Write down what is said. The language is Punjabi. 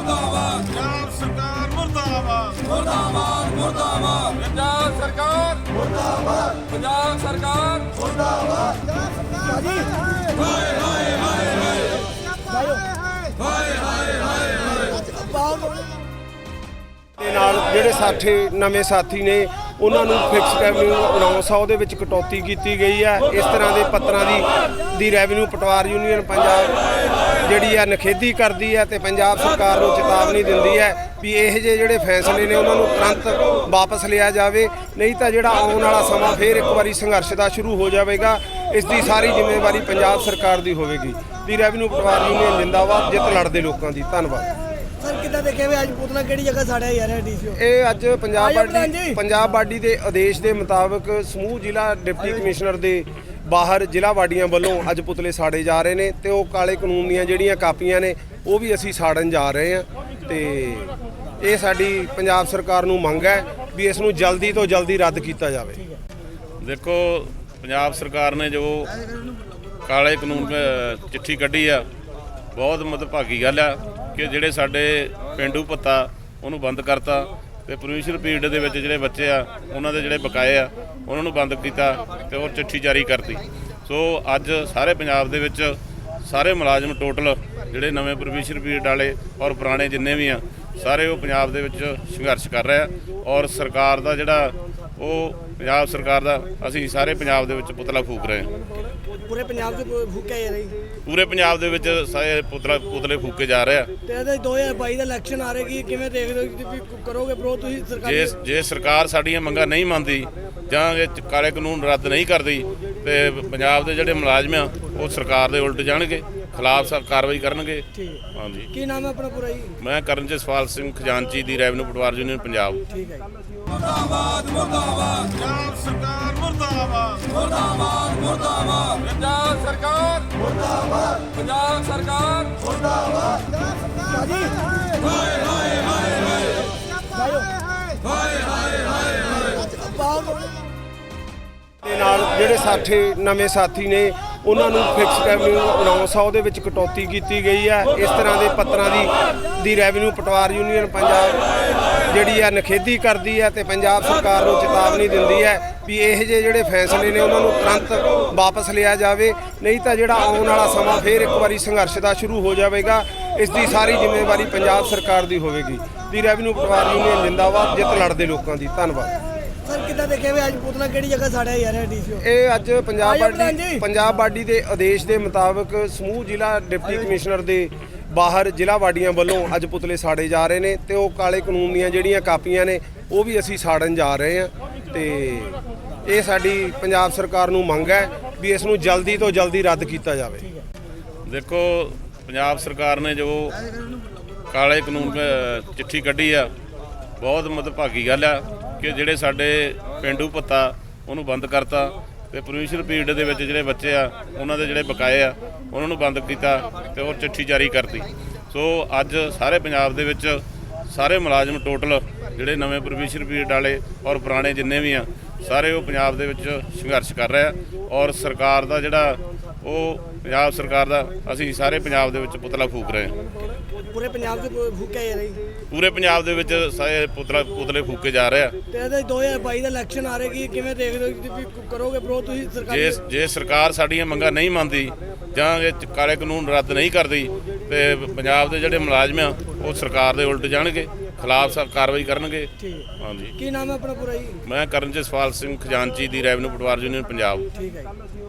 ਮੁਰਦਾਬਾਦ। ਪੰਜਾਬ ਸਰਕਾਰ ਮੁਰਦਾਬਾਦ। ਮੁਰਦਾਬਾਦ ਮੁਰਦਾਬਾਦ। ਪੰਜਾਬ ਸਰਕਾਰ। ਮੁਰਦਾਬਾਦ। ਪੰਜਾਬ ਸਰਕਾਰ। ਦੇ ਨਾਲ ਜਿਹੜੇ ਸਾਥੀ ਨਵੇਂ ਸਾਥੀ ਨੇ ਉਹਨਾਂ ਨੂੰ ਫਿਕਸ ਰੈਵਨਿਊ 900 ਉਹਦੇ ਵਿੱਚ ਕਟੌਤੀ ਕੀਤੀ ਗਈ ਹੈ। ਇਸ ਤਰ੍ਹਾਂ ਦੇ ਪੱਤਰਾਂ ਦੀ ਦੀ ਰੈਵਨਿਊ ਪਟਵਾਰ ਯੂਨੀਅਨ ਪੰਜਾਬ ਜਿਹੜੀ ਹੈ ਨਖੇਦੀ ਕਰਦੀ ਹੈ ਤੇ ਪੰਜਾਬ ਸਰਕਾਰ ਨੂੰ ਚੇਤਾਵਨੀ ਦਿੰਦੀ ਹੈ ਵੀ ਇਹ ਜਿਹੇ ਜਿਹੜੇ ਫੈਸਲੇ ਨੇ ਉਹਨਾਂ ਨੂੰ ਤੁਰੰਤ ਵਾਪਸ ਲਿਆ ਜਾਵੇ ਨਹੀਂ ਤਾਂ ਜਿਹੜਾ ਆਉਣ ਵਾਲਾ ਸਮਾਂ ਫੇਰ ਇੱਕ ਵਾਰੀ ਸੰਘਰਸ਼ ਦਾ ਸ਼ੁਰੂ ਹੋ ਜਾਵੇਗਾ ਇਸ ਦੀ ਸਾਰੀ ਜ਼ਿੰਮੇਵਾਰੀ ਪੰਜਾਬ ਸਰਕਾਰ ਦੀ ਹੋਵੇਗੀ। ਦੀ ਰੈਵਨਿਊ ਪਟਵਾਰ ਯੂਨੀਅਨ ਜਿੰਦਾਬਾਦ ਜਿੱਤ ਲੜਦੇ ਲੋਕਾਂ ਦੀ। ਧੰਨਵਾਦ। ਸਰ ਕਿੱਦਾਂ ਦੇਖਿਆ ਵੀ ਅੱਜ ਪੁਤਲਾ ਕਿਹੜੀ ਜਗ੍ਹਾ ਸਾੜਿਆ ਯਾਰ ਡੀਸੀਓ ਇਹ ਅੱਜ ਪੰਜਾਬ ਬਾਡੀ ਜੀ। ਪੰਜਾਬ ਬਾਡੀ ਦੇ ਆਦੇਸ਼ ਦੇ ਮੁਤਾਬਕ ਸਮੂਹ ਜ਼ਿਲ੍ਹਾ ਡਿਪਟੀ ਕਮਿਸ਼ਨਰ ਦੇ ਬਾਹਰ ਜ਼ਿਲ੍ਹਾ ਵਾਡੀਆਂ ਵੱਲੋਂ ਅੱਜ ਪੁਤਲੇ ਸਾੜੇ ਜਾ ਰਹੇ ਨੇ ਤੇ ਉਹ ਕਾਲੇ ਕਾਨੂੰਨ ਦੀਆਂ ਜਿਹੜੀਆਂ ਕਾਪੀਆਂ ਨੇ, ਉਹ ਵੀ ਅਸੀਂ ਸਾੜਨ ਜਾ ਰਹੇ ਹਾਂ ਤੇ ਇਹ ਸਾਡੀ ਪੰਜਾਬ ਸਰਕਾਰ ਨੂੰ ਮੰਗ ਹੈ ਵੀ ਇਸ ਨੂੰ ਜਲਦੀ ਤੋਂ ਜਲਦੀ ਰੱਦ ਕੀਤਾ ਜਾਵੇ। ਦੇਖੋ, ਪੰਜਾਬ ਸਰਕਾਰ ਨੇ ਜੋ ਕਾਲੇ ਕਾਨੂੰਨ ਚਿੱਠੀ ਕੱਢੀ ਆ, ਬਹੁਤ ਮਦਭਾਗੀ ਗੱਲ ਆ ਕਿ ਜਿਹੜੇ ਸਾਡੇ ਪਿੰਡੂ ਭੱਤਾ ਉਹਨੂੰ ਬੰਦ ਕਰਤਾ। ਤੇ ਪ੍ਰੋਵਿੰਸ਼ੀਅਲ ਪੀਰੀਅਡ ਦੇ ਵਿੱਚ ਜਿਹੜੇ ਬੱਚੇ ਆ, ਉਹਨਾਂ ਦੇ ਜਿਹੜੇ ਬਕਾਏ ਆ, ਉਹਨਾਂ ਨੂੰ ਬੰਦ ਕੀਤਾ ਤੇ ਉਹ ਚਿੱਠੀ ਜਾਰੀ ਕਰਤੀ। ਸੋ ਅੱਜ ਸਾਰੇ ਪੰਜਾਬ ਦੇ ਵਿੱਚ ਸਾਰੇ ਮੁਲਾਜ਼ਮ ਟੋਟਲ ਜਿਹੜੇ ਨਵੇਂ ਪ੍ਰੋਵਿੰਸ਼ੀਅਲ ਪੀਰੀਅਡ ਵਾਲੇ ਔਰ ਪੁਰਾਣੇ ਜਿੰਨੇ ਵੀ ਆ, ਸਾਰੇ ਉਹ ਪੰਜਾਬ ਦੇ ਵਿੱਚ ਸੰਘਰਸ਼ ਕਰ ਰਹੇ ਆ ਔਰ ਸਰਕਾਰ ਦਾ ਜਿਹੜਾ ਉਹ ਪੰਜਾਬ ਸਰਕਾਰ ਦਾ, ਅਸੀਂ ਸਾਰੇ ਪੰਜਾਬ ਦੇ ਵਿੱਚ ਪੁਤਲਾ ਫੂਕ ਰਹੇ ਹਾਂ। ਪੂਰੇ ਪੰਜਾਬ ਦੇ ਭੁੱਕਿਆ ਯਾਰ ਇਹ। ਪੂਰੇ ਪੰਜਾਬ ਦੇ ਵਿੱਚ ਸਾਰੇ ਪੁਤਲਾ ਪੁਤਲੇ ਫੂਕੇ ਜਾ ਰਹੇ ਆ। ਤੇ ਇਹਦੇ 2022 ਦਾ ਇਲੈਕਸ਼ਨ ਆ ਰਿਹਾ ਕੀ ਕਿਵੇਂ ਦੇਖਦੇ ਹੋ ਕਿ ਕਰੋਗੇ ਬ్రో ਤੁਸੀਂ ਸਰਕਾਰ ਜੇ ਜੇ ਸਰਕਾਰ ਸਾਡੀਆਂ ਮੰਗਾਂ ਨਹੀਂ ਮੰਨਦੀ ਜਾਂ ਇਹ 'ਚ ਕਾਲੇ ਕਾਨੂੰਨ ਰੱਦ ਨਹੀਂ ਕਰਦੀ ਤੇ ਪੰਜਾਬ ਦੇ ਜਿਹੜੇ ਮੁਲਾਜ਼ਮ ਆ ਉਹ ਸਰਕਾਰ ਦੇ ਉਲਟ ਜਾਣਗੇ ਖਿਲਾਫ ਸਖਤ ਕਾਰਵਾਈ ਕਰਨਗੇ। ਹਾਂਜੀ। ਕੀ ਨਾਮ ਹੈ ਆਪਣਾ ਪੂਰਾ ਜੀ? ਮੈਂ ਕਰਨਜੀਤ ਸਵਾਲ ਸਿੰਘ ਖਜ਼ਾਨਚੀ ਦੀ ਰੈਵਨਿਊ ਪਟਵਾਰ ਯੂਨੀਅਨ ਪੰਜਾਬ। ਠੀਕ ਹੈ ਜੀ। ਮੁਰਦਾਬਾਦ ਮੁਰਦਾਬਾਦ। ਪੰਜਾਬ ਸਰਕਾਰ ਮੁਰਦਾਬਾਦ। ਮੁਰਦਾਬਾਦ ਮੁਰਦਾਬਾਦ। ਪੰਜਾਬ ਸਰਕਾਰ। ਮੁਰਦਾਬਾਦ। ਪੰਜਾਬ ਸਰਕਾਰ। ਦੇ ਨਾਲ ਜਿਹੜੇ ਸਾਥੀ ਨਵੇਂ ਸਾਥੀ ਨੇ ਉਹਨਾਂ ਨੂੰ ਫਿਕਸ ਰੈਵਨਿਊ 900 ਉਹਦੇ ਵਿੱਚ ਕਟੌਤੀ ਕੀਤੀ ਗਈ ਹੈ। ਇਸ ਤਰ੍ਹਾਂ ਦੇ ਪੱਤਰਾਂ ਦੀ ਦੀ ਰੈਵਨਿਊ ਪਟਵਾਰ ਯੂਨੀਅਨ ਪੰਜਾਬ ਜਿਹੜੀ ਹੈ ਨਖੇਦੀ ਕਰਦੀ ਹੈ ਤੇ ਪੰਜਾਬ ਸਰਕਾਰ ਨੂੰ ਚੇਤਾਵਨੀ ਦਿੰਦੀ ਹੈ ਵੀ ਇਹ ਜਿਹੇ ਜਿਹੜੇ ਫੈਸਲੇ ਨੇ ਉਹਨਾਂ ਨੂੰ ਤੁਰੰਤ ਵਾਪਸ ਲਿਆ ਜਾਵੇ। ਨਹੀਂ ਤਾਂ ਜਿਹੜਾ ਆਉਣ ਵਾਲਾ ਸਮਾਂ ਫੇਰ ਇੱਕ ਵਾਰੀ ਸੰਘਰਸ਼ ਦਾ ਸ਼ੁਰੂ ਹੋ ਜਾਵੇਗਾ। ਇਸ ਦੀ ਸਾਰੀ ਜ਼ਿੰਮੇਵਾਰੀ ਪੰਜਾਬ ਸਰਕਾਰ ਦੀ ਹੋਵੇਗੀ। ਦੀ ਰੈਵਨਿਊ ਪਟਵਾਰ ਯੂਨੀਅਨ ਜਿੰਦਾਬਾਦ ਜਿੱਤ ਲੜਦੇ ਲੋਕਾਂ ਦੀ। ਧੰਨਵਾਦ। ਸਰ ਕਿੱਦਾਂ ਦੇਖਿਆ ਵੀ ਅੱਜ ਪੁਤਲਾ ਕਿਹੜੀ ਜਗ੍ਹਾ ਸਾੜਿਆ ਯਾਰ ਡੀਸੀਓ ਇਹ ਅੱਜ ਪੰਜਾਬ ਬਾਡੀ ਜੀ। ਪੰਜਾਬ ਬਾਡੀ ਦੇ ਆਦੇਸ਼ ਦੇ ਮੁਤਾਬਕ ਸਮੂਹ ਜ਼ਿਲ੍ਹਾ ਡਿਪਟੀ ਕਮਿਸ਼ਨਰ ਦੇ ਬਾਹਰ ਜ਼ਿਲ੍ਹਾ ਵਾਡੀਆਂ ਵੱਲੋਂ ਅੱਜ ਪੁਤਲੇ ਸਾੜੇ ਜਾ ਰਹੇ ਨੇ ਤੇ ਉਹ ਕਾਲੇ ਕਾਨੂੰਨ ਦੀਆਂ ਜਿਹੜੀਆਂ ਕਾਪੀਆਂ ਨੇ, ਉਹ ਵੀ ਅਸੀਂ ਸਾੜਨ ਜਾ ਰਹੇ ਹਾਂ ਤੇ ਇਹ ਸਾਡੀ ਪੰਜਾਬ ਸਰਕਾਰ ਨੂੰ ਮੰਗ ਹੈ ਵੀ ਇਸ ਨੂੰ ਜਲਦੀ ਤੋਂ ਜਲਦੀ ਰੱਦ ਕੀਤਾ ਜਾਵੇ। ਦੇਖੋ, ਪੰਜਾਬ ਸਰਕਾਰ ਨੇ ਜੋ ਕਾਲੇ ਕਾਨੂੰਨ ਚਿੱਠੀ ਕੱਢੀ ਆ, ਬਹੁਤ ਮਦਭਾਗੀ ਗੱਲ ਆ ਕਿ ਜਿਹੜੇ ਸਾਡੇ ਪਿੰਡੂ ਭੱਤਾ ਉਹਨੂੰ ਬੰਦ ਕਰਤਾ। ਤੇ ਪ੍ਰੋਵਿੰਸ਼ੀਅਲ ਪੀਰੀਅਡ ਦੇ ਵਿੱਚ ਜਿਹੜੇ ਬੱਚੇ ਆ, ਉਹਨਾਂ ਦੇ ਜਿਹੜੇ ਬਕਾਏ ਆ, ਉਹਨਾਂ ਨੂੰ ਬੰਦ ਕੀਤਾ ਤੇ ਉਹ ਚਿੱਠੀ ਜਾਰੀ ਕਰਤੀ। ਸੋ ਅੱਜ ਸਾਰੇ ਪੰਜਾਬ ਦੇ ਵਿੱਚ ਸਾਰੇ ਮੁਲਾਜ਼ਮ ਟੋਟਲ ਜਿਹੜੇ ਨਵੇਂ ਪ੍ਰੋਵਿੰਸ਼ੀਅਲ ਪੀਰੀਅਡ ਵਾਲੇ ਔਰ ਪੁਰਾਣੇ ਜਿੰਨੇ ਵੀ ਆ ਸਾਰੇ ਉਹ ਪੰਜਾਬ ਦੇ ਵਿੱਚ ਸੰਘਰਸ਼ ਕਰ ਰਹੇ ਆ ਔਰ ਸਰਕਾਰ ਦਾ ਜਿਹੜਾ ਉਹ ਪੰਜਾਬ ਸਰਕਾਰ ਦਾ ਅਸੀਂ ਸਾਰੇ ਪੰਜਾਬ ਦੇ ਵਿੱਚ ਪੁਤਲਾ ਫੂਕ ਰਹੇ ਹਾਂ ਪੂਰੇ ਪੰਜਾਬ ਦੇ ਭੁੱਕਿਆ ਯਾਰ ਇਹ। ਪੂਰੇ ਪੰਜਾਬ ਦੇ ਵਿੱਚ ਸਾਰੇ ਪੁਤਲਾ ਪੁਤਲੇ ਫੂਕੇ ਜਾ ਰਹੇ ਆ ਤੇ ਇਹਦੇ 2022 ਦਾ ਇਲੈਕਸ਼ਨ ਆ ਰਿਹਾ ਕੀ ਕਿਵੇਂ ਦੇਖਦੇ ਹੋ ਕਰੋਗੇ ਬ్రో ਤੁਸੀਂ ਸਰਕਾਰ ਜੇ ਜੇ ਸਰਕਾਰ ਸਾਡੀਆਂ ਮੰਗਾਂ ਨਹੀਂ ਮੰਨਦੀ ਜਾਂ ਇਹ ਕਾਲੇ ਕਾਨੂੰਨ ਰੱਦ ਨਹੀਂ ਕਰਦੀ ਤੇ ਪੰਜਾਬ ਦੇ ਜਿਹੜੇ ਮੁਲਾਜ਼ਮ ਆ ਉਹ ਸਰਕਾਰ ਦੇ ਉਲਟ ਜਾਣਗੇ ਖਿਲਾਫ ਕਾਰਵਾਈ ਕਰਨਗੇ। ਠੀਕ ਹਾਂਜੀ। ਕੀ ਨਾਮ ਹੈ ਆਪਣਾ ਪੂਰਾ ਜੀ? ਮੈਂ ਕਰਨਜੀਤ ਸਵਾਲ ਸਿੰਘ ਖਜ਼ਾਨਚੀ ਦੀ ਰੈਵਨਿਊ ਪਟਵਾਰ ਯੂਨੀਅਨ ਪੰਜਾਬ। ਠੀਕ ਹੈ ਜੀ।